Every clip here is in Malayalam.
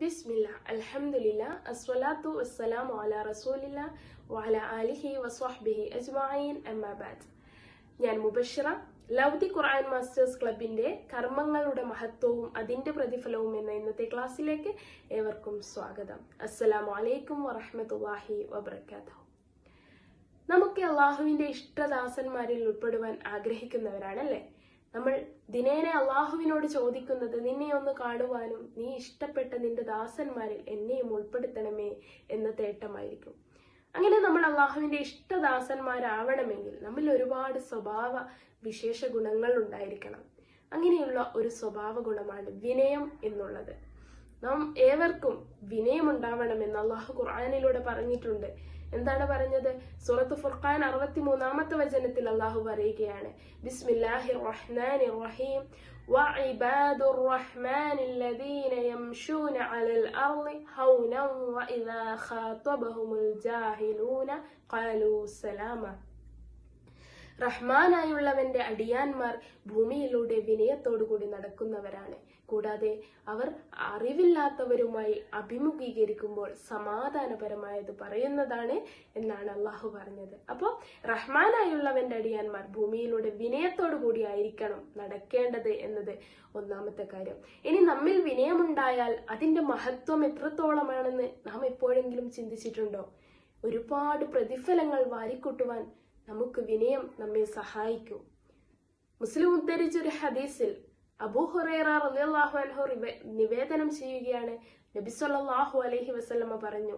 ബിസ്മില്ല അൽഹംദുലില്ല അസ്വലാത്തു വസ്സലാമു അലാ റസൂലില്ല വഅല ആലിഹി വസ്വഹ്ബിഹി അജ്മഈൻ. അമ്മാബാദ് ഞാൻ മുബഷിറ ലൗദി ഖുർആൻ മാസ്റ്റേഴ്സ് ക്ലബിന്റെ കർമ്മങ്ങളുടെ മഹത്വവും അതിന്റെ പ്രതിഫലവും എന്ന ഇന്നത്തെ ക്ലാസ്സിലേക്ക് ഏവർക്കും സ്വാഗതം. അസ്സലാമു അലൈക്കും വറഹ്മത്തുള്ളാഹി വബറകാതുഹു. നമുക്ക് അള്ളാഹുവിന്റെ ഇഷ്ടദാസന്മാരിൽ ഉൾപ്പെടുവാൻ ആഗ്രഹിക്കുന്നവരാണല്ലേ? നമ്മൾ ദിനേനെ അള്ളാഹുവിനോട് ചോദിക്കുന്നത് നിന്നെ ഒന്ന് കാണുവാനും നീ ഇഷ്ടപ്പെട്ട നിന്റെ ദാസന്മാരിൽ എന്നെയും ഉൾപ്പെടുത്തണമേ എന്ന തേട്ടമായിരിക്കും. അങ്ങനെ നമ്മൾ അള്ളാഹുവിന്റെ ഇഷ്ടദാസന്മാരാവണമെങ്കിൽ നമ്മൾ ഒരുപാട് സ്വഭാവ വിശേഷ ഗുണങ്ങൾ ഉണ്ടായിരിക്കണം. അങ്ങനെയുള്ള ഒരു സ്വഭാവ ഗുണമാണ് വിനയം എന്നുള്ളത്. നാം ഏവർക്കും വിനയമുണ്ടാവണമെന്ന് അള്ളാഹു ഖുർആാനിലൂടെ പറഞ്ഞിട്ടുണ്ട്. എന്താണ് പറഞ്ഞത് സൂറത്ത് ഫുർഖാൻ അറുപത്തി മൂന്നാമത്തെ വചനത്തിൽ അള്ളാഹു പറയുകയാണ് ബിസ്മില്ലാഹി റഹ്മാൻ റഹീം وعباد الرحمن الذين يمشون على الأرض هونا وإذا خاطبهم الجاهلون قالوا سلاما റഹ്മാനായുള്ളവന്റെ അടിയാന്മാർ ഭൂമിയിലൂടെ വിനയത്തോടുകൂടി നടക്കുന്നവരാണ്. കൂടാതെ അവർ അറിവില്ലാത്തവരുമായി അഭിമുഖീകരിക്കുമ്പോൾ സമാധാനപരമായത് പറയുന്നതാണ് എന്നാണ് അള്ളാഹു പറഞ്ഞത്. അപ്പോൾ റഹ്മാനായുള്ളവന്റെ അടിയാന്മാർ ഭൂമിയിലൂടെ വിനയത്തോടു കൂടി ആയിരിക്കണം നടക്കേണ്ടത് എന്നത് ഒന്നാമത്തെ കാര്യം. ഇനി നമ്മിൽ വിനയമുണ്ടായാൽ അതിന്റെ മഹത്വം എത്രത്തോളമാണെന്ന് നാം എപ്പോഴെങ്കിലും ചിന്തിച്ചിട്ടുണ്ടോ? ഒരുപാട് പ്രതിഫലങ്ങൾ വാരിക്കൂട്ടുവാൻ നമുക്ക് വിനയം നമ്മെ സഹായിക്കും. മുസ്ലിം ഉദ്ധരിച്ച ഒരു ഹദീസിൽ അബൂ ഹുറൈറ റളിയല്ലാഹു അൻഹു നിവേദനം ചെയ്യുകയാണ് നബി സല്ലല്ലാഹു അലൈഹി പറഞ്ഞു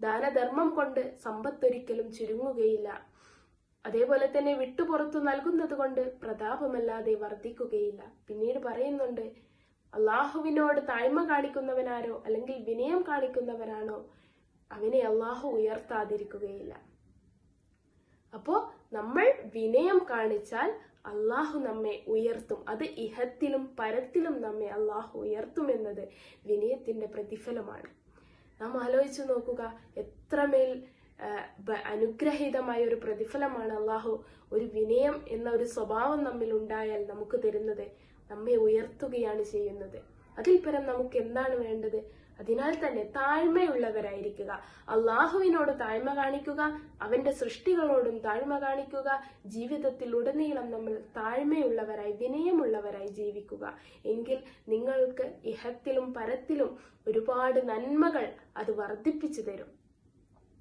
ദാനധർമ്മം കൊണ്ട് സമ്പത്തൊരിക്കലും ചുരുങ്ങുകയില്ല. അതേപോലെ തന്നെ വിട്ടുപുറത്തു നൽകുന്നത് കൊണ്ട് പ്രതാപമല്ലാതെ വർദ്ധിക്കുകയില്ല. പിന്നീട് പറയുന്നുണ്ട് അള്ളാഹുവിനോട് താഴ്മ കാണിക്കുന്നവനാരോ അല്ലെങ്കിൽ വിനയം കാണിക്കുന്നവരാണോ അവനെ അള്ളാഹു ഉയർത്താതിരിക്കുകയില്ല. അപ്പോ നമ്മൾ വിനയം കാണിച്ചാൽ അള്ളാഹു നമ്മെ ഉയർത്തും. അത് ഇഹത്തിലും പരത്തിലും നമ്മെ അള്ളാഹു ഉയർത്തും എന്നത് വിനയത്തിന്റെ പ്രതിഫലമാണ്. നാം ആലോചിച്ചു നോക്കുക എത്രമേൽ അനുഗ്രഹീതമായ ഒരു പ്രതിഫലമാണ് അള്ളാഹു ഒരു വിനയം എന്ന ഒരു സ്വഭാവം നമ്മിൽ ഉണ്ടായാൽ നമുക്ക് തരുന്നത്. നമ്മെ ഉയർത്തുകയാണ് ചെയ്യുന്നത്. അതിൽ പരം നമുക്ക് എന്താണ് വേണ്ടത്? അതിനാൽ തന്നെ താഴ്മയുള്ളവരായിരിക്കുക. അള്ളാഹുവിനോട് താഴ്മ കാണിക്കുക അവന്റെ സൃഷ്ടികളോടും താഴ്മ കാണിക്കുക ജീവിതത്തിൽ ഉടനീളം നമ്മൾ താഴ്മയുള്ളവരായി വിനയമുള്ളവരായി ജീവിക്കുക. എങ്കിൽ നിങ്ങൾക്ക് ഇഹത്തിലും പരത്തിലും ഒരുപാട് നന്മകൾ അത് വർദ്ധിപ്പിച്ചു തരും.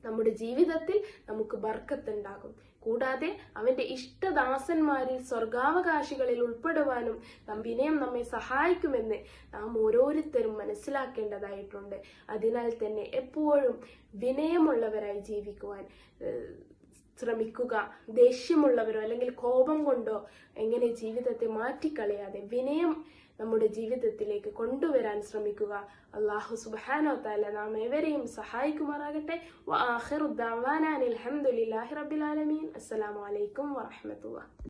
നമ്മുടെ ജീവിതത്തിൽ നമുക്ക് ബർക്കത്തുണ്ടാകും. കൂടാതെ അവന്റെ ഇഷ്ടദാസന്മാരിൽ സ്വർഗാവകാശികളിൽ ഉൾപ്പെടുവാനും വിനയം നമ്മെ സഹായിക്കുമെന്ന് നാം ഓരോരുത്തരും മനസ്സിലാക്കേണ്ടതായിട്ടുണ്ട്. അതിനാൽ തന്നെ എപ്പോഴും വിനയമുള്ളവരായി ജീവിക്കുവാൻ ശ്രമിക്കുക ദേഷ്യമുള്ളവരോ അല്ലെങ്കിൽ കോപം കൊണ്ടോ എങ്ങനെ ജീവിതത്തെ മാറ്റിക്കളയാതെ വിനയം നമ്മുടെ ജീവിതത്തിലേക്ക് കൊണ്ടുവരാൻ ശ്രമിക്കുക. അള്ളാഹു സുബാനോ താല നാം ഏവരെയും സഹായിക്കുമാറാകട്ടെ. വ ആഖിറു വാഹമത്തുള്ള